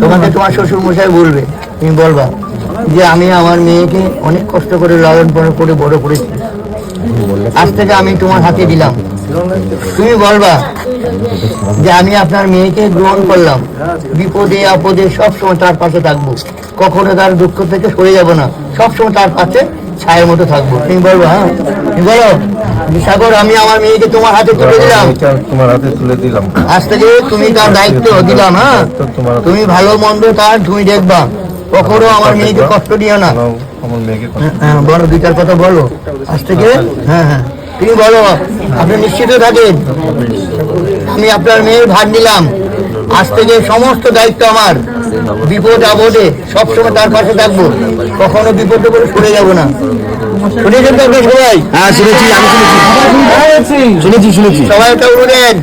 তোমাকে তোমার শ্বশুর মশাই বলবে, তুমি বলবা যে আমি আমার মেয়েকে অনেক কষ্ট করে লালন পালন করে বড় করেছি। আজ থেকে আমি তোমার হাতে দিলাম। তুমি বলবা যে আমি আপনার মেয়েকে গ্রহণ করলাম। বিপদে, আপদে সব সময় তার পাশে থাকব। কখনো তার দুঃখ থেকে সরে যাব না। সব সময় তার পাশে ছায়ের মতো থাকব। তুমি বলব হ্যাঁ? তুমি বলো? সাগর আমি আমার মেয়েকে তোমার হাতে তুলে দিলাম। তোমার হাতে তুলে দিলাম। আজ থেকে তুমি তার দায়িত্ব দিলাম হ্যাঁ? তুমি ভালো মন্দ তার তুমি দেখবা। কখনো আমার মেয়েকে কষ্ট দিও না। আমার মেয়েকে হ্যাঁ, হ্যাঁ, বলো দুইটার কথা বলো। আজ থেকে? হ্যাঁ হ্যাঁ। তুমি বলো আপনি নিশ্চিত থাকেন? আমি আপনার মেয়ের ভাগ নিলাম। আজ থেকে সমস্ত দায়িত্ব আমার। বিপদ আপদে সবসময় তার পাশে থাকব। কখনো বিপদে করে সরে যাব না। শুনেছেন তো সবাই? হ্যাঁ শুনেছি আমি শুনেছি। শুনেছি শুনেছি। সবাই তো উড়ে দেন।